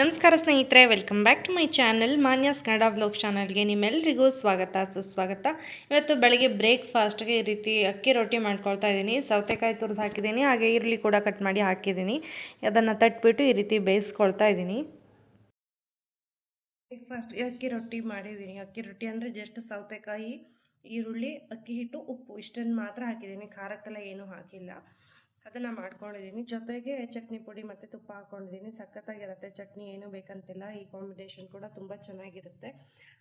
ನಮಸ್ಕಾರ ಸ್ನೇಹಿತರೆ welcome back to my channel Manya's Kannada blog ಚಾನಲ್ಗೆ ನಿಮ್ಮೆಲ್ಲರಿಗೂ ಸ್ವಾಗತ, ಸುಸ್ವಾಗತ. ಇವತ್ತು ಬೆಳಗ್ಗೆ ಬ್ರೇಕ್ಫಾಸ್ಟ್ಗೆ ಈ ರೀತಿ ಅಕ್ಕಿ ರೊಟ್ಟಿ ಮಾಡ್ಕೊಳ್ತಾ ಇದ್ದೀನಿ, ಸೌತೆಕಾಯಿ ತುರಿದು ಹಾಕಿದ್ದೀನಿ, ಹಾಗೆ ಈರುಳ್ಳಿ ಕೂಡ ಕಟ್ ಮಾಡಿ ಹಾಕಿದ್ದೀನಿ. ಅದನ್ನು ತಟ್ಬಿಟ್ಟು ಈ ರೀತಿ ಬೇಯಿಸ್ಕೊಳ್ತಾ ಇದ್ದೀನಿ. ಬ್ರೇಕ್ಫಾಸ್ಟ್ ಅಕ್ಕಿ ರೊಟ್ಟಿ ಮಾಡಿದ್ದೀನಿ. ಅಕ್ಕಿ ರೊಟ್ಟಿ ಅಂದರೆ ಜಸ್ಟ್ ಸೌತೆಕಾಯಿ, ಈರುಳ್ಳಿ, ಅಕ್ಕಿ ಹಿಟ್ಟು, ಉಪ್ಪು ಇಷ್ಟನ್ನು ಮಾತ್ರ ಹಾಕಿದ್ದೀನಿ. ಖಾರಕ್ಕೆಲ್ಲ ಏನೂ ಹಾಕಿಲ್ಲ. ಅದನ್ನು ಮಾಡ್ಕೊಂಡಿದ್ದೀನಿ. ಜೊತೆಗೆ ಚಟ್ನಿ ಪುಡಿ ಮತ್ತು ತುಪ್ಪ ಹಾಕೊಂಡಿದ್ದೀನಿ. ಸಖತ್ತಾಗಿರುತ್ತೆ. ಚಟ್ನಿ ಏನು ಬೇಕಂತಿಲ್ಲ. ಈ ಕಾಂಬಿನೇಷನ್ ಕೂಡ ತುಂಬ ಚೆನ್ನಾಗಿರುತ್ತೆ.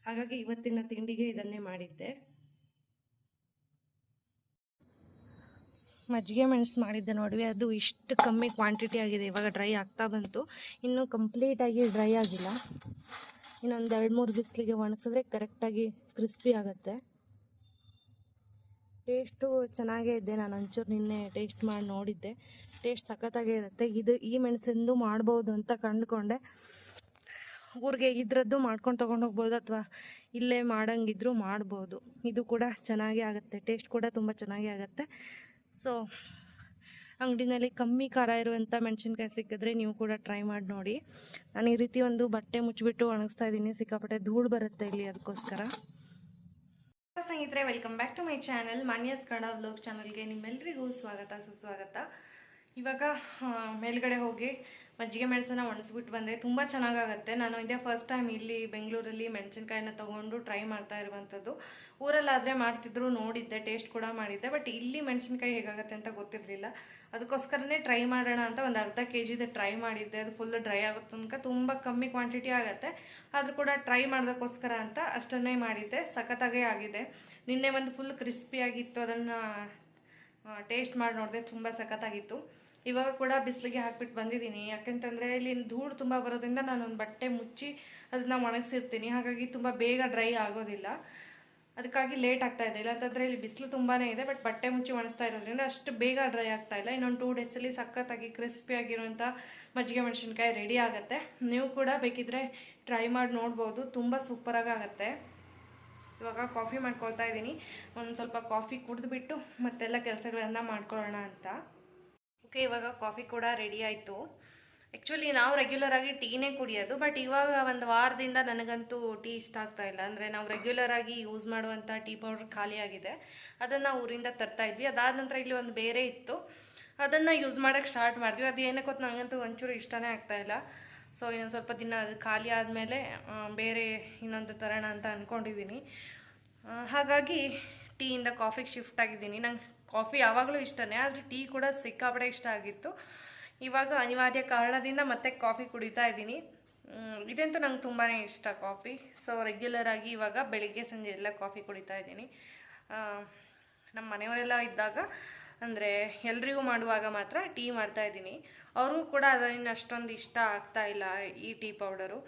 ಹಾಗಾಗಿ ಇವತ್ತಿನ ತಿಂಡಿಗೆ ಇದನ್ನೇ ಮಾಡಿದ್ದೆ. ಮಜ್ಜಿಗೆ ಮೆಣಸು ಮಾಡಿದ್ದೆ ನೋಡಿ ಅದು ಇಷ್ಟು ಕಮ್ಮಿ ಕ್ವಾಂಟಿಟಿ ಆಗಿದೆ. ಇವಾಗ ಡ್ರೈ ಆಗ್ತಾ ಬಂತು. ಇನ್ನೂ ಕಂಪ್ಲೀಟಾಗಿ ಡ್ರೈ ಆಗಿಲ್ಲ. ಇನ್ನೊಂದು ಎರಡು ಮೂರು ಬಿಸಿಲಿಗೆ ಒಣಸಿದ್ರೆ ಕರೆಕ್ಟಾಗಿ ಕ್ರಿಸ್ಪಿ ಆಗುತ್ತೆ. ಟೇಸ್ಟು ಚೆನ್ನಾಗೇ ಇದೆ. ನಾನು ಒಂಚೂರು ನಿನ್ನೆ ಟೇಸ್ಟ್ ಮಾಡಿ ನೋಡಿದ್ದೆ. ಟೇಸ್ಟ್ ಸಖತ್ತಾಗೇ ಇರುತ್ತೆ. ಇದು ಈ ಮೆಣಸಿಂದು ಮಾಡ್ಬೋದು ಅಂತ ಕಂಡುಕೊಂಡೆ. ಊರಿಗೆ ಇದ್ರದ್ದು ಮಾಡ್ಕೊಂಡು ತೊಗೊಂಡು ಹೋಗ್ಬೋದು ಅಥವಾ ಇಲ್ಲೇ ಮಾಡಂಗಿದ್ರು ಮಾಡ್ಬೋದು. ಇದು ಕೂಡ ಚೆನ್ನಾಗೇ ಆಗುತ್ತೆ. ಟೇಸ್ಟ್ ಕೂಡ ತುಂಬ ಚೆನ್ನಾಗೇ ಆಗುತ್ತೆ. ಸೊ ಅಂಗಡಿನಲ್ಲಿ ಕಮ್ಮಿ ಖಾರ ಇರುವಂಥ ಮೆಣಸಿನ್ಕಾಯಿ ಸಿಕ್ಕಿದ್ರೆ ನೀವು ಕೂಡ ಟ್ರೈ ಮಾಡಿ ನೋಡಿ. ನಾನು ಈ ರೀತಿ ಒಂದು ಬಟ್ಟೆ ಮುಚ್ಚಿಬಿಟ್ಟು ಒಣಗಿಸ್ತಾ ಇದ್ದೀನಿ. ಸಿಕ್ಕಾಪಟ್ಟೆ ಧೂಳು ಬರುತ್ತೆ ಇಲ್ಲಿ ಅದಕ್ಕೋಸ್ಕರ. ಸ್ನೇಹಿತರೆ welcome back to my channel Manya's Kannada vlog ಚಾನಲ್ಗೆ ನಿಮ್ಮೆಲ್ಲರಿಗೂ ಸ್ವಾಗತ, ಸುಸ್ವಾಗತ. ಇವಾಗ ಮೇಲ್ಗಡೆ ಹೋಗಿ ಮಜ್ಜಿಗೆ ಮೆಣಸನ್ನ ಒಣಸ್ಬಿಟ್ಟು ಬಂದೆ ತುಂಬ ಚೆನ್ನಾಗಾಗತ್ತೆ. ನಾನು ಇದೇ ಫಸ್ಟ್ ಟೈಮ್ ಇಲ್ಲಿ ಬೆಂಗಳೂರಲ್ಲಿ ಮೆಣಸಿನ್ಕಾಯಿನ ತೊಗೊಂಡು ಟ್ರೈ ಮಾಡ್ತಾ ಇರುವಂಥದ್ದು. ಊರಲ್ಲಾದರೆ ಮಾಡ್ತಿದ್ರು, ನೋಡಿದ್ದೆ ಟೇಸ್ಟ್ ಕೂಡ ಮಾಡಿದ್ದೆ. ಬಟ್ ಇಲ್ಲಿ ಮೆಣಸಿನ್ಕಾಯಿ ಹೇಗಾಗುತ್ತೆ ಅಂತ ಗೊತ್ತಿರಲಿಲ್ಲ. ಅದಕ್ಕೋಸ್ಕರನೇ ಟ್ರೈ ಮಾಡೋಣ ಅಂತ ಒಂದು ಅರ್ಧ ಕೆ ಜಿದು ಟ್ರೈ ಮಾಡಿದ್ದೆ. ಅದು ಫುಲ್ ಡ್ರೈ ಆಗೋ ತನಕ ತುಂಬ ಕಮ್ಮಿ ಕ್ವಾಂಟಿಟಿ ಆಗುತ್ತೆ. ಆದರೂ ಕೂಡ ಟ್ರೈ ಮಾಡೋದಕ್ಕೋಸ್ಕರ ಅಂತ ಅಷ್ಟನ್ನೇ ಮಾಡಿದ್ದೆ. ಸಖತ್ತಾಗೇ ಆಗಿದೆ. ನಿನ್ನೆ ಒಂದು ಫುಲ್ ಕ್ರಿಸ್ಪಿಯಾಗಿತ್ತು ಅದನ್ನು ಟೇಸ್ಟ್ ಮಾಡಿ ನೋಡಿದೆ ತುಂಬ ಸಖತ್ತಾಗಿತ್ತು. ಇವಾಗ ಕೂಡ ಬಿಸಿಲಿಗೆ ಹಾಕ್ಬಿಟ್ಟು ಬಂದಿದ್ದೀನಿ. ಯಾಕಂತಂದರೆ ಇಲ್ಲಿ ಧೂಳು ತುಂಬ ಬರೋದ್ರಿಂದ ನಾನು ಒಂದು ಬಟ್ಟೆ ಮುಚ್ಚಿ ಅದನ್ನ ಒಣಗಿಸಿರ್ತೀನಿ. ಹಾಗಾಗಿ ತುಂಬ ಬೇಗ ಡ್ರೈ ಆಗೋದಿಲ್ಲ. ಅದಕ್ಕಾಗಿ ಲೇಟ್ ಆಗ್ತಾ ಇದೆ. ಇಲ್ಲಾಂತಂದರೆ ಇಲ್ಲಿ ಬಿಸಿಲು ತುಂಬಾ ಇದೆ, ಬಟ್ ಬಟ್ಟೆ ಮುಚ್ಚಿ ಒಣಸ್ತಾ ಇರೋದ್ರಿಂದ ಅಷ್ಟು ಬೇಗ ಡ್ರೈ ಆಗ್ತಾ ಇಲ್ಲ. ಇನ್ನೊಂದು ಟೂ ಡೇಸಲ್ಲಿ ಸಖತ್ತಾಗಿ ಕ್ರಿಸ್ಪಿಯಾಗಿರುವಂಥ ಮಜ್ಜಿಗೆ ಮೆಣಸಿನ್ಕಾಯಿ ರೆಡಿ ಆಗುತ್ತೆ. ನೀವು ಕೂಡ ಬೇಕಿದ್ರೆ ಟ್ರೈ ಮಾಡಿ ನೋಡ್ಬೋದು. ತುಂಬ ಸೂಪರಾಗಿ ಆಗುತ್ತೆ. ಇವಾಗ ಕಾಫಿ ಮಾಡ್ಕೊಳ್ತಾ ಇದ್ದೀನಿ. ಒಂದು ಸ್ವಲ್ಪ ಕಾಫಿ ಕುಡಿದ್ಬಿಟ್ಟು ಮತ್ತೆಲ್ಲ ಕೆಲಸಗಳನ್ನು ಮಾಡ್ಕೊಳ್ಳೋಣ ಅಂತ. ಓಕೆ ಇವಾಗ ಕಾಫಿ ಕೂಡ ರೆಡಿ ಆಯಿತು. ಆ್ಯಕ್ಚುಲಿ ನಾವು ರೆಗ್ಯುಲರ್ ಆಗಿ ಟೀನೇ ಕುಡಿಯೋದು ಬಟ್ ಇವಾಗ ಒಂದು ವಾರದಿಂದ ನನಗಂತೂ ಟೀ ಇಷ್ಟ ಆಗ್ತಾ ಇಲ್ಲ. ಅಂದರೆ ನಾವು ರೆಗ್ಯುಲರ್ ಆಗಿ ಯೂಸ್ ಮಾಡುವಂಥ ಟೀ ಪೌಡರ್ ಖಾಲಿಯಾಗಿದೆ ಅದನ್ನು ಊರಿಂದ ತರ್ತಾ ಇದ್ವಿ. ಅದಾದ ನಂತರ ಇಲ್ಲಿ ಒಂದು ಬೇರೆ ಇತ್ತು. ಅದನ್ನು ಯೂಸ್ ಮಾಡೋಕ್ಕೆ ಸ್ಟಾರ್ಟ್ ಮಾಡಿದ್ವಿ. ಅದು ಏನಕ್ಕೆ ಗೊತ್ತು ನನಗಂತೂ ಒಂಚೂರು ಇಷ್ಟನೇ ಇಲ್ಲ. ಸೊ ಇನ್ನೊಂದು ಸ್ವಲ್ಪ ದಿನ ಅದು ಖಾಲಿ ಆದಮೇಲೆ ಬೇರೆ ಇನ್ನೊಂದು ತರೋಣ ಅಂತ ಅಂದ್ಕೊಂಡಿದ್ದೀನಿ ಹಾಗಾಗಿ ಟೀಯಿಂದ ಕಾಫಿಗೆ ಶಿಫ್ಟ್ ಆಗಿದ್ದೀನಿ. ನಂಗೆ ಕಾಫಿ ಯಾವಾಗಲೂ ಇಷ್ಟನೇ, ಆದರೆ ಟೀ ಕೂಡ ಸಿಕ್ಕಾಪಟ್ಟೆ ಇಷ್ಟ ಆಗಿತ್ತು. ಇವಾಗ ಅನಿವಾರ್ಯ ಕಾರಣದಿಂದ ಮತ್ತೆ ಕಾಫಿ ಕುಡಿತಾ ಇದ್ದೀನಿ. ಇದಂತೂ ನಂಗೆ ತುಂಬಾ ಇಷ್ಟ ಕಾಫಿ. ಸೊ ರೆಗ್ಯುಲರ್ ಆಗಿ ಇವಾಗ ಬೆಳಿಗ್ಗೆ ಸಂಜೆ ಎಲ್ಲ ಕಾಫಿ ಕುಡಿತಾ ಇದ್ದೀನಿ. ನಮ್ಮ ಮನೆಯವರೆಲ್ಲ ಇದ್ದಾಗ, ಅಂದರೆ ಎಲ್ರಿಗೂ ಮಾಡುವಾಗ ಮಾತ್ರ ಟೀ ಮಾಡ್ತಾ ಇದ್ದೀನಿ. ಅವ್ರಿಗೂ ಕೂಡ ಅದನ್ನು ಅಷ್ಟೊಂದು ಇಷ್ಟ ಆಗ್ತಾ ಇಲ್ಲ ಈ ಟೀ ಪೌಡರು.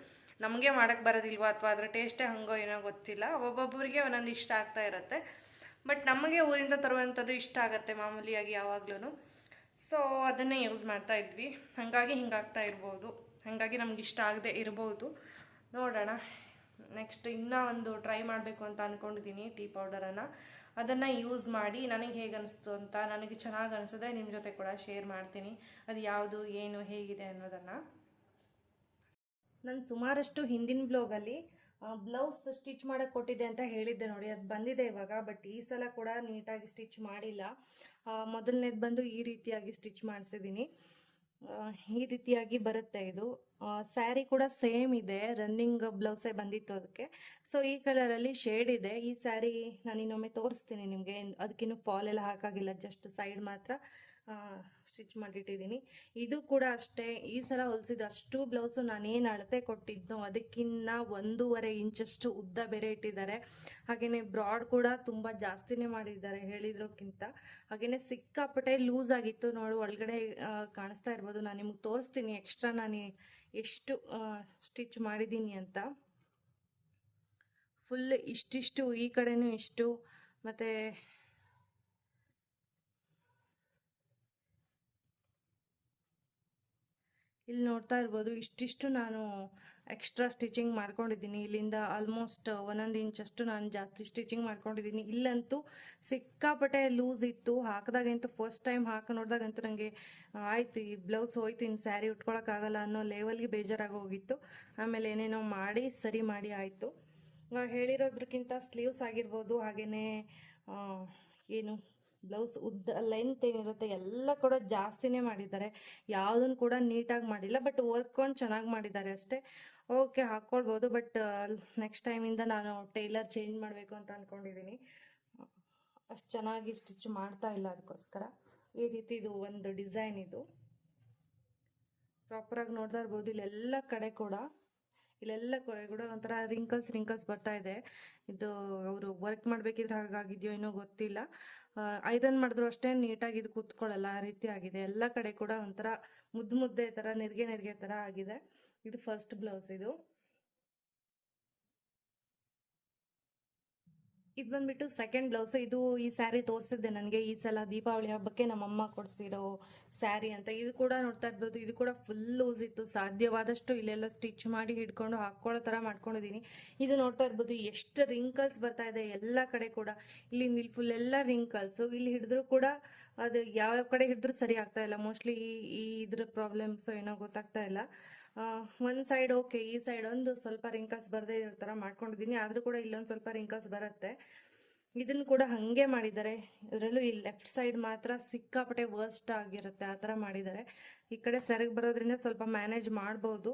ನಮಗೆ ಮಾಡೋಕ್ಕೆ ಬರೋದಿಲ್ವ ಅಥವಾ ಅದರ ಟೇಸ್ಟೇ ಹಂಗೋ ಏನೋ ಗೊತ್ತಿಲ್ಲ. ಒಬ್ಬೊಬ್ಬರಿಗೆ ಒಂದೊಂದು ಇಷ್ಟ ಆಗ್ತಾ ಇರುತ್ತೆ. ಬಟ್ ನಮಗೆ ಊರಿಂದ ತರುವಂಥದ್ದು ಇಷ್ಟ ಆಗುತ್ತೆ ಮಾಮೂಲಿಯಾಗಿ ಯಾವಾಗ್ಲೂ ಸೊ ಅದನ್ನೇ ಯೂಸ್ ಮಾಡ್ತಾ ಇದ್ವಿ. ಹಾಗಾಗಿ ಹಿಂಗಾಗ್ತಾ ಇರ್ಬೋದು. ಹಾಗಾಗಿ ನಮ್ಗೆ ಇಷ್ಟ ಆಗದೆ ಇರ್ಬೋದು. ನೋಡೋಣ. ನೆಕ್ಸ್ಟ್ ಇನ್ನೂ ಒಂದು ಟ್ರೈ ಮಾಡಬೇಕು ಅಂತ ಅಂದ್ಕೊಂಡಿದ್ದೀನಿ ಟೀ ಪೌಡರನ್ನು. ಅದನ್ನು ಯೂಸ್ ಮಾಡಿ ನನಗೆ ಹೇಗೆ ಅನಿಸ್ತು ಅಂತ ನನಗೆ ಚೆನ್ನಾಗಿ ಅನಿಸಿದ್ರೆ ನಿಮ್ಮ ಜೊತೆ ಕೂಡ ಶೇರ್ ಮಾಡ್ತೀನಿ. ಅದು ಯಾವುದು, ಏನು, ಹೇಗಿದೆ ಅನ್ನೋದನ್ನು. ನಾನು ಸುಮಾರಷ್ಟು ಹಿಂದಿನ ಬ್ಲಾಗಲ್ಲಿ ಬ್ಲೌಸ್ ಸ್ಟಿಚ್ ಮಾಡಕ್ಕೆ ಕೊಟ್ಟಿದ್ದೆ ಅಂತ ಹೇಳಿದ್ದೆ ನೋಡಿ, ಅದು ಬಂದಿದೆ ಇವಾಗ ಬಟ್ ಈ ಸಲ ಕೂಡ ನೀಟಾಗಿ ಸ್ಟಿಚ್ ಮಾಡಿಲ್ಲ. ಮೊದಲನೇದು ಬಂದು ಈ ರೀತಿಯಾಗಿ ಸ್ಟಿಚ್ ಮಾಡಿಸಿದ್ದೀನಿ ಈ ರೀತಿಯಾಗಿ ಬರುತ್ತೆ ಇದು. ಸ್ಯಾರಿ ಕೂಡ ಸೇಮ್ ಇದೆ ರನ್ನಿಂಗ್ ಬ್ಲೌಸೇ ಬಂದಿತ್ತು ಅದಕ್ಕೆ. ಸೊ ಈ ಕಲರಲ್ಲಿ ಶೇಡ್ ಇದೆ. ಈ ಸ್ಯಾರಿ ನಾನು ಇನ್ನೊಮ್ಮೆ ತೋರಿಸ್ತೀನಿ ನಿಮಗೆ. ಅದಕ್ಕಿನ್ನೂ ಫಾಲ್ ಎಲ್ಲ ಹಾಕಾಗಿಲ್ಲ ಜಸ್ಟ್ ಸೈಡ್ ಮಾತ್ರ. ಸ್ಟಿಚ್ ಮಾಡಿಟ್ಟಿದ್ದೀನಿ. ಇದು ಕೂಡ ಅಷ್ಟೇ. ಈ ಸಲ ಹೊಲಿಸಿದ ಅಷ್ಟು ಬ್ಲೌಸು ನಾನೇನು ಅಳತೆ ಕೊಟ್ಟಿದ್ನೋ ಅದಕ್ಕಿಂತ ಒಂದೂವರೆ ಇಂಚಷ್ಟು ಉದ್ದ ಬೇರೆ ಇಟ್ಟಿದ್ದಾರೆ. ಹಾಗೆಯೇ ಬ್ರಾಡ್ ಕೂಡ ತುಂಬ ಜಾಸ್ತಿನೇ ಮಾಡಿದ್ದಾರೆ ಹೇಳಿದ್ರಕ್ಕಿಂತ. ಹಾಗೆಯೇ ಸಿಕ್ಕಾಪಟ್ಟೆ ಲೂಸ್ ಆಗಿತ್ತು ನೋಡು, ಒಳಗಡೆ ಕಾಣಿಸ್ತಾ ಇರ್ಬೋದು. ನಾನು ನಿಮ್ಗೆ ತೋರಿಸ್ತೀನಿ ಎಕ್ಸ್ಟ್ರಾ ನಾನು ಎಷ್ಟು ಸ್ಟಿಚ್ ಮಾಡಿದ್ದೀನಿ ಅಂತ. ಫುಲ್ ಇಷ್ಟಿಷ್ಟು, ಈ ಕಡೆನೂ ಇಷ್ಟು. ಮತ್ತು ಇಲ್ಲಿ ನೋಡ್ತಾ ಇರ್ಬೋದು, ಇಷ್ಟಿಷ್ಟು ನಾನು ಎಕ್ಸ್ಟ್ರಾ ಸ್ಟಿಚಿಂಗ್ ಮಾಡ್ಕೊಂಡಿದ್ದೀನಿ. ಇಲ್ಲಿಂದ ಆಲ್ಮೋಸ್ಟ್ ಒಂದೊಂದು ಇಂಚಷ್ಟು ನಾನು ಜಾಸ್ತಿ ಸ್ಟಿಚಿಂಗ್ ಮಾಡ್ಕೊಂಡಿದ್ದೀನಿ. ಇಲ್ಲಂತೂ ಸಿಕ್ಕಾಪಟ್ಟೆ ಲೂಸ್ ಇತ್ತು. ಹಾಕಿದಾಗಂತೂ ಫಸ್ಟ್ ಟೈಮ್ ಹಾಕಿ ನೋಡಿದಾಗಂತೂ ನನಗೆ ಆಯ್ತು, ಈ ಬ್ಲೌಸ್ ಹೋಯ್ತು ಇನ್ನು ಸ್ಯಾರಿ ಉಟ್ಕೊಳಕ್ಕಾಗಲ್ಲ ಅನ್ನೋ ಲೆವೆಲ್ಗೆ ಬೇಜಾರಾಗಿ ಹೋಗಿತ್ತು. ಆಮೇಲೆ ಏನೇನೋ ಮಾಡಿ, ಸರಿ ಮಾಡಿ ಆಯಿತು. ಹೇಳಿರೋದ್ರಕ್ಕಿಂತ ಸ್ಲೀವ್ಸ್ ಆಗಿರ್ಬೋದು ಹಾಗೆಯೇ ಏನು ಬ್ಲೌಸ್ ಉದ್ದ ಲೆಂತ್ ಏನಿರುತ್ತೆ ಎಲ್ಲ ಕೂಡ ಜಾಸ್ತಿನೇ ಮಾಡಿದ್ದಾರೆ. ಯಾವುದನ್ನು ಕೂಡ ನೀಟಾಗಿ ಮಾಡಿಲ್ಲ ಬಟ್ ವರ್ಕ್ ಒಂದು ಚೆನ್ನಾಗಿ ಮಾಡಿದ್ದಾರೆ ಅಷ್ಟೇ. ಓಕೆ ಹಾಕ್ಕೊಳ್ಬೋದು ಬಟ್ ನೆಕ್ಸ್ಟ್ ಟೈಮಿಂದ ನಾನು ಟೈಲರ್ ಚೇಂಜ್ ಮಾಡಬೇಕು ಅಂತ ಅಂದ್ಕೊಂಡಿದ್ದೀನಿ ಅಷ್ಟು ಚೆನ್ನಾಗಿ ಸ್ಟಿಚ್ ಮಾಡ್ತಾ ಇಲ್ಲ ಅದಕ್ಕೋಸ್ಕರ. ಈ ರೀತಿ ಇದು ಒಂದು ಡಿಸೈನ್ ಇದು. ಪ್ರಾಪರಾಗಿ ನೋಡ್ತಾ ಇರ್ಬೋದು, ಇಲ್ಲೆಲ್ಲ ಕಡೆ ಕೂಡ. ಇಲ್ಲೆಲ್ಲ ಕಡೆ ಕೂಡ ಒಂಥರ ರಿಂಕಲ್ಸ್ ರಿಂಕಲ್ಸ್ ಬರ್ತಾ ಇದೆ. ಇದು ಅವರು ವರ್ಕ್ ಮಾಡಬೇಕಿದ್ರೆ ಹಾಗಾಗಿದೆಯೋ ಏನೋ ಗೊತ್ತಿಲ್ಲ. ಐರನ್ ಮಾಡಿದ್ರು ಅಷ್ಟೇ ನೀಟಾಗಿ ಇದು ಕೂತ್ಕೊಳ್ಳಲ್ಲ, ಆ ರೀತಿ ಆಗಿದೆ. ಎಲ್ಲ ಕಡೆ ಕೂಡ ಒಂಥರ ಮುದ್ದು ಮುದ್ದೆ ಥರ ನೆರಿಗೆ ನೆರಿಗೆ ಥರ ಆಗಿದೆ. ಇದು ಫಸ್ಟ್ ಬ್ಲೌಸ್ ಇದು. ಇದು ಬಂದ್ಬಿಟ್ಟು ಸೆಕೆಂಡ್ ಬ್ಲೌಸ್ ಇದು ಈ ಸ್ಯಾರಿ ತೋರಿಸಿದ್ದೆ ನನಗೆ ಈ ಸಲ ದೀಪಾವಳಿ ಹಬ್ಬಕ್ಕೆ ನಮ್ಮಮ್ಮ ಕೊಡಿಸಿರೋ ಸ್ಯಾರಿ ಅಂತ. ಇದು ಕೂಡ ನೋಡ್ತಾ ಇರ್ಬೋದು, ಇದು ಕೂಡ ಫುಲ್ ಲೂಸ್ ಇತ್ತು. ಸಾಧ್ಯವಾದಷ್ಟು ಇಲ್ಲೆಲ್ಲ ಸ್ಟಿಚ್ ಮಾಡಿ ಹಿಡ್ಕೊಂಡು ಹಾಕ್ಕೊಳ್ಳೋ ಥರ ಮಾಡ್ಕೊಂಡಿದ್ದೀನಿ. ಇದು ನೋಡ್ತಾ ಇರ್ಬೋದು, ಎಷ್ಟು ರಿಂಕಲ್ಸ್ ಬರ್ತಾ ಇದೆ ಎಲ್ಲ ಕಡೆ ಕೂಡ. ಇಲ್ಲಿ ಇಲ್ಲಿ ಫುಲ್ ಎಲ್ಲ ರಿಂಕಲ್ಸು ಇಲ್ಲಿ ಹಿಡಿದ್ರು ಕೂಡ ಅದು ಯಾವ ಕಡೆ ಹಿಡಿದ್ರೂ ಸರಿ ಆಗ್ತಾ ಇಲ್ಲ. ಮೋಸ್ಟ್ಲಿ ಈ ಇದ್ರ ಪ್ರಾಬ್ಲಮ್ಸು ಏನೋ ಗೊತ್ತಾಗ್ತಾ ಇಲ್ಲ. ಒಂದು ಸೈಡ್ ಓಕೆ ಈ ಸೈಡ್ ಒಂದು ಸ್ವಲ್ಪ ರಿಂಕಲ್ಸ್ ಬರದೇ ಇರೋ ಥರ ಮಾಡ್ಕೊಂಡಿದ್ದೀನಿ. ಆದರೂ ಕೂಡ ಇಲ್ಲೊಂದು ಸ್ವಲ್ಪ ರಿಂಕಲ್ಸ್ ಬರುತ್ತೆ. ಇದನ್ನು ಕೂಡ ಹಾಗೆ ಮಾಡಿದ್ದಾರೆ ಇದರಲ್ಲೂ ಈ ಲೆಫ್ಟ್ ಸೈಡ್ ಮಾತ್ರ ಸಿಕ್ಕಾಪಟ್ಟೆ ವರ್ಸ್ಟ್ ಆಗಿರುತ್ತೆ ಆ ಥರ ಮಾಡಿದ್ದಾರೆ ಈ ಕಡೆ ಸೆರಗ್ ಬರೋದ್ರಿಂದ ಸ್ವಲ್ಪ ಮ್ಯಾನೇಜ್ ಮಾಡ್ಬೋದು.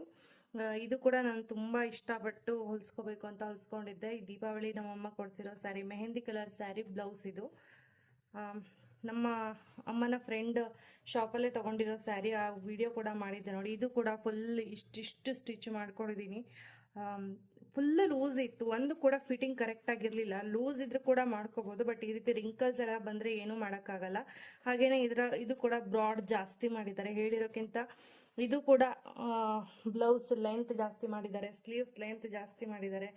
ಇದು ಕೂಡ ನಾನು ತುಂಬ ಇಷ್ಟಪಟ್ಟು ಹೊಲ್ಸ್ಕೋಬೇಕು ಅಂತ ಹೊಲ್ಸ್ಕೊಂಡಿದ್ದೆ. ಈ ದೀಪಾವಳಿ ನಮ್ಮಮ್ಮ ಕೊಡಿಸಿರೋ sari mehndi colour sari blouse ಇದು. ನಮ್ಮ ಅಮ್ಮನ ಫ್ರೆಂಡ್ ಶಾಪಲ್ಲೇ ತೊಗೊಂಡಿರೋ ಸ್ಯಾರಿ ಆ ವಿಡಿಯೋ ಕೂಡ ಮಾಡಿದ್ದೆ ನೋಡಿ. ಇದು ಕೂಡ ಫುಲ್ ಇಷ್ಟಿಷ್ಟು ಸ್ಟಿಚ್ ಮಾಡ್ಕೊಂಡಿದ್ದೀನಿ ಫುಲ್ ಲೂಸ್ ಇತ್ತು. ಒಂದು ಕೂಡ ಫಿಟ್ಟಿಂಗ್ ಕರೆಕ್ಟ್ ಆಗಿರಲಿಲ್ಲ. ಲೂಸ್ ಇದ್ರೂ ಕೂಡ ಮಾಡ್ಕೋಬೋದು ಬಟ್ ಈ ರೀತಿ ರಿಂಕಲ್ಸ್ ಎಲ್ಲ ಬಂದರೆ ಏನೂ ಮಾಡೋಕ್ಕಾಗಲ್ಲ. ಹಾಗೆಯೇ ಇದರ, ಇದು ಕೂಡ ಬ್ರಾಡ್ ಜಾಸ್ತಿ ಮಾಡಿದ್ದಾರೆ. ಹೇಳಿರೋಕ್ಕಿಂತ ಇದು ಕೂಡ ಬ್ಲೌಸ್ ಲೆಂತ್ ಜಾಸ್ತಿ ಮಾಡಿದ್ದಾರೆ. ಸ್ಲೀವ್ಸ್ ಲೆಂತ್ ಜಾಸ್ತಿ ಮಾಡಿದ್ದಾರೆ.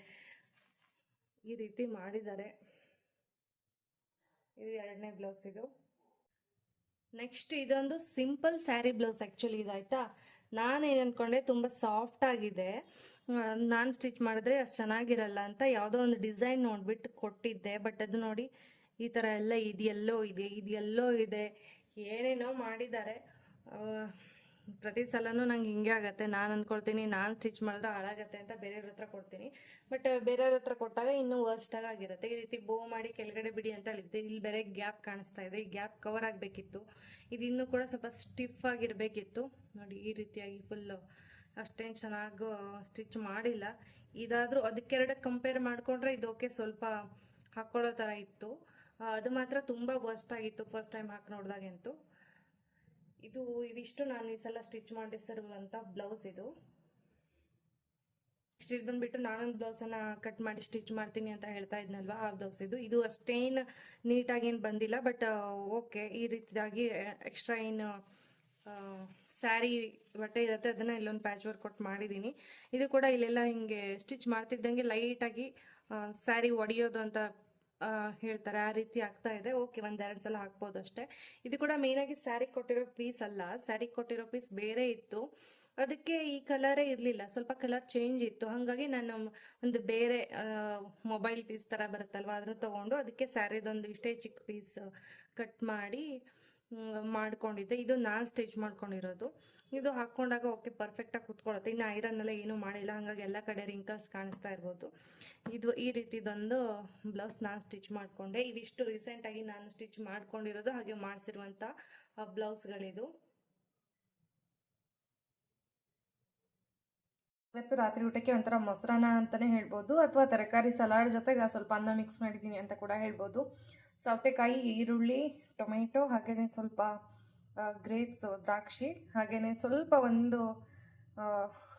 ಈ ರೀತಿ ಮಾಡಿದ್ದಾರೆ. ಇದು ಎರಡನೇ ಬ್ಲೌಸ್ ಇದು. ನೆಕ್ಸ್ಟ್ ಇದೊಂದು ಸಿಂಪಲ್ ಸ್ಯಾರಿ ಬ್ಲೌಸ್ ಆ್ಯಕ್ಚುಲಿ ಇದಾಯ್ತಾ? ನಾನೇನು ಅಂದ್ಕೊಂಡೆ ತುಂಬ ಸಾಫ್ಟ್ ಆಗಿದೆ. ನಾನು ಸ್ಟಿಚ್ ಮಾಡಿದ್ರೆ ಅಷ್ಟು ಚೆನ್ನಾಗಿರಲ್ಲ ಅಂತ ಯಾವುದೋ ಒಂದು ಡಿಸೈನ್ ನೋಡಿಬಿಟ್ಟು ಕೊಟ್ಟಿದ್ದೆ. ಬಟ್ ಅದು ನೋಡಿ, ಈ ಥರ ಎಲ್ಲ ಇದೆಲ್ಲೋ ಇದೆ ಇದೆಲ್ಲೋ ಇದೆ, ಏನೇನೋ ಮಾಡಿದ್ದಾರೆ. ಪ್ರತಿ ಸಲನೂ ನಂಗೆ ಹಿಂಗೆ ಆಗತ್ತೆ, ನಾನು ಅಂದ್ಕೊಳ್ತೀನಿ ನಾನು ಸ್ಟಿಚ್ ಮಾಡಿದ್ರೆ ಹಾಳಾಗತ್ತೆ ಅಂತ ಬೇರೆಯವ್ರ ಹತ್ರ ಕೊಡ್ತೀನಿ. ಬಟ್ ಬೇರೆಯವ್ರ ಹತ್ರ ಕೊಟ್ಟಾಗ ಇನ್ನೂ ವರ್ಸ್ಟಾಗಿ ಆಗಿರುತ್ತೆ. ಈ ರೀತಿ ಬೋ ಮಾಡಿ ಕೆಳಗಡೆ ಬಿಡಿ ಅಂತ ಹೇಳಿದ್ದೆ. ಇಲ್ಲಿ ಬೇರೆ ಗ್ಯಾಪ್ ಕಾಣಿಸ್ತಾ ಇದೆ. ಈ ಗ್ಯಾಪ್ ಕವರ್ ಆಗಬೇಕಿತ್ತು. ಇದು ಇನ್ನೂ ಕೂಡ ಸ್ವಲ್ಪ ಸ್ಟಿಫ್ ಆಗಿರಬೇಕಿತ್ತು. ನೋಡಿ, ಈ ರೀತಿಯಾಗಿ ಫುಲ್ಲು ಅಷ್ಟೇನು ಚೆನ್ನಾಗಿ ಸ್ಟಿಚ್ ಮಾಡಿಲ್ಲ. ಇದಾದರೂ ಅದಕ್ಕೆರಡಕ್ಕೆ ಕಂಪೇರ್ ಮಾಡಿಕೊಂಡ್ರೆ ಇದು ಓಕೆ ಸ್ವಲ್ಪ ಹಾಕ್ಕೊಳ್ಳೋ ಥರ ಇತ್ತು. ಅದು ಮಾತ್ರ ತುಂಬ ವರ್ಸ್ಟ್ ಆಗಿತ್ತು ಫಸ್ಟ್ ಟೈಮ್ ಹಾಕಿ ನೋಡಿದಾಗಂತೂ. ಇದು ಇವಿಷ್ಟು ನಾನು ಈ ಸಲ ಸ್ಟಿಚ್ ಮಾಡಿಸಿರುವಂಥ ಬ್ಲೌಸ್ ಇದು. ಇದು ಬಂದ್ಬಿಟ್ಟು ನಾನೊಂದು ಬ್ಲೌಸನ್ನು ಕಟ್ ಮಾಡಿ ಸ್ಟಿಚ್ ಮಾಡ್ತೀನಿ ಅಂತ ಹೇಳ್ತಾ ಇದ್ನಲ್ವಾ ಆ ಬ್ಲೌಸ್ ಇದು. ಇದು ಅಷ್ಟೇನು ನೀಟಾಗಿ ಏನು ಬಂದಿಲ್ಲ, ಬಟ್ ಓಕೆ, ಈ ರೀತಿಯಾಗಿ ಎಕ್ಸ್ಟ್ರಾ ಏನು ಸ್ಯಾರಿ ಬಟ್ಟೆ ಇರುತ್ತೆ, ಅದನ್ನು ಇಲ್ಲೊಂದು ಪ್ಯಾಚ್ ವರ್ಕ್ ಕೊಟ್ಟು ಮಾಡಿದ್ದೀನಿ ಇದು ಕೂಡ ಇಲ್ಲೆಲ್ಲ ಹಿಂಗೆ ಸ್ಟಿಚ್ ಮಾಡ್ತಿದ್ದಂಗೆ ಲೈಟಾಗಿ ಸ್ಯಾರಿ ಒಡೆಯೋದು ಅಂತ ಹೇಳ್ತಾರೆ, ಆ ರೀತಿ ಆಗ್ತಾ ಇದೆ. ಓಕೆ, ಒಂದೆರಡು ಸಲ ಹಾಕ್ಬೋದು ಅಷ್ಟೇ. ಇದು ಕೂಡ ಮೇಯ್ನಾಗಿ ಸ್ಯಾರಿ ಕೊಟ್ಟಿರೋ ಪೀಸ್ ಅಲ್ಲ. ಸ್ಯಾರಿ ಕೊಟ್ಟಿರೋ ಪೀಸ್ ಬೇರೆ ಇತ್ತು. ಅದಕ್ಕೆ ಈ ಕಲರೇ ಇರಲಿಲ್ಲ. ಸ್ವಲ್ಪ ಕಲರ್ ಚೇಂಜ್ ಇತ್ತು. ಹಾಗಾಗಿ ನಾನು ಒಂದು ಬೇರೆ ಮೊಬೈಲ್ ಪೀಸ್ ಥರ ಬರುತ್ತಲ್ವ ಅದನ್ನು ತೊಗೊಂಡು ಅದಕ್ಕೆ ಸ್ಯಾರಿದೊಂದು ಇಷ್ಟೇ ಚಿಕ್ಕ ಪೀಸ್ ಕಟ್ ಮಾಡಿ ಮಾಡಿಕೊಂಡಿದ್ದೆ. ಇದು ನಾನು ಸ್ಟಿಚ್ ಮಾಡ್ಕೊಂಡಿರೋದು. ಇದು ಹಾಕ್ಕೊಂಡಾಗ ಓಕೆ ಪರ್ಫೆಕ್ಟಾಗಿ ಕುತ್ಕೊಳ್ಳುತ್ತೆ ಇನ್ನು ಐರನ್ ಎಲ್ಲ ಏನೂ ಮಾಡಿಲ್ಲ. ಹಾಗಾಗಿ ಎಲ್ಲ ಕಡೆ ರಿಂಕಲ್ಸ್ ಕಾಣಿಸ್ತಾ ಇರ್ಬೋದು. ಇದು ಈ ರೀತಿದೊಂದು ಬ್ಲೌಸ್ ನಾನು ಸ್ಟಿಚ್ ಮಾಡಿಕೊಂಡೆ. ಇವಿಷ್ಟು ರೀಸೆಂಟಾಗಿ ನಾನು ಸ್ಟಿಚ್ ಮಾಡ್ಕೊಂಡಿರೋದು ಹಾಗೆ ಮಾಡಿಸಿರುವಂಥ ಬ್ಲೌಸ್ಗಳಿದು ಇವತ್ತು ರಾತ್ರಿ ಊಟಕ್ಕೆ ಒಂಥರ ಮೊಸರನ್ನ ಅಂತಲೇ ಹೇಳ್ಬೋದು. ಅಥವಾ ತರಕಾರಿ ಸಲಾಡ್ ಜೊತೆಗೆ ಸ್ವಲ್ಪ ಅನ್ನ ಮಿಕ್ಸ್ ಮಾಡಿದ್ದೀನಿ ಅಂತ ಕೂಡ ಹೇಳ್ಬೋದು. ಸೌತೆಕಾಯಿ, ಈರುಳ್ಳಿ ಟೊಮೆಟೊ ಹಾಗೆಯೇ ಸ್ವಲ್ಪ ಗ್ರೇಪ್ಸು ದ್ರಾಕ್ಷಿ ಹಾಗೆಯೇ ಸ್ವಲ್ಪ ಒಂದು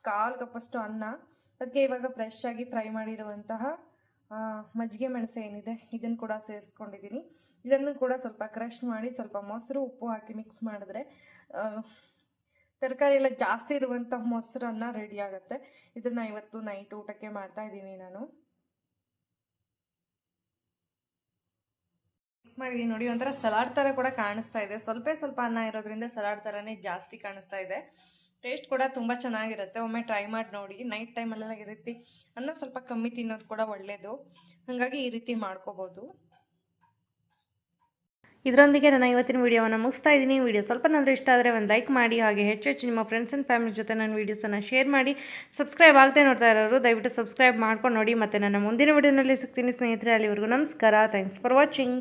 ಕಾಲು ಕಪ್ಪಷ್ಟು ಅನ್ನ. ಅದಕ್ಕೆ ಇವಾಗ ಫ್ರೆಶ್ ಆಗಿ ಫ್ರೈ ಮಾಡಿರುವಂತಹ ಮಜ್ಜಿಗೆ ಮೆಣಸು ಏನಿದೆ ಇದನ್ನು ಕೂಡ ಸೇರಿಸ್ಕೊಂಡಿದ್ದೀನಿ ಇದನ್ನು ಕೂಡ ಸ್ವಲ್ಪ ಕ್ರಶ್ ಮಾಡಿ ಸ್ವಲ್ಪ ಮೊಸರು, ಉಪ್ಪು ಹಾಕಿ ಮಿಕ್ಸ್ ಮಾಡಿದ್ರೆ ತರಕಾರಿ ಎಲ್ಲ ಜಾಸ್ತಿ ಇರುವಂಥ ಮೊಸರನ್ನ ರೆಡಿ ಆಗುತ್ತೆ. ಇದನ್ನ ಇವತ್ತು ನೈಟ್ ಊಟಕ್ಕೆ ಮಾಡ್ತಾ ಇದ್ದೀನಿ ನಾನು. ಮಿಕ್ಸ್ ಮಾಡಿದ್ದೀನಿ ನೋಡಿ ಒಂಥರ ಸಲಾಡ್ ಥರ ಕೂಡ ಕಾಣಿಸ್ತಾ ಇದೆ. ಸ್ವಲ್ಪ ಸ್ವಲ್ಪ ಅನ್ನ ಇರೋದ್ರಿಂದ ಸಲಾಡ್ ಥರನೇ ಜಾಸ್ತಿ ಕಾಣಿಸ್ತಾ ಇದೆ. ಟೇಸ್ಟ್ ಕೂಡ ತುಂಬ ಚೆನ್ನಾಗಿರುತ್ತೆ. ಒಮ್ಮೆ ಟ್ರೈ ಮಾಡಿ ನೋಡಿ. ನೈಟ್ ಟೈಮಲ್ಲೆಲ್ಲ ಈ ರೀತಿ ಅನ್ನ ಸ್ವಲ್ಪ ಕಮ್ಮಿ ತಿನ್ನೋದು ಕೂಡ ಒಳ್ಳೆಯದು ಹಾಗಾಗಿ ಈ ರೀತಿ ಮಾಡ್ಕೋಬೋದು. ಇದರೊಂದಿಗೆ ನಾನು ಇವತ್ತಿನ ವೀಡಿಯೋವನ್ನು ಮುಗಿಸ್ತಾ ಇದ್ದೀನಿ. ವಿಡಿಯೋ ಸ್ವಲ್ಪನಾದರೂ ಇಷ್ಟ ಆದರೆ ಒಂದು ಲೈಕ್ ಮಾಡಿ, ಹಾಗೆ ಹೆಚ್ಚು ಹೆಚ್ಚು ನಿಮ್ಮ ಫ್ರೆಂಡ್ಸ್ ಆ್ಯಂಡ್ ಫ್ಯಾಮಿಲಿ ಜೊತೆ ನನ್ನ ವೀಡಿಯೋಸನ್ನು ಶೇರ್ ಮಾಡಿ. ಸಬ್ಸ್ಕ್ರೈಬ್ ಆಗದೆ ನೋಡ್ತಾ ಇರೋರು, ದಯವಿಟ್ಟು ಸಬ್ಸ್ಕ್ರೈಬ್ ಮಾಡ್ಕೊಂಡು ನೋಡಿ. ಮತ್ತು ನನ್ನ ಮುಂದಿನ ವೀಡಿಯೋನಲ್ಲಿ ಸಿಗ್ತೀನಿ ಸ್ನೇಹಿತರೆ, ಅಲ್ಲಿವರೆಗೂ ನಮಸ್ಕಾರ. Thanks for watching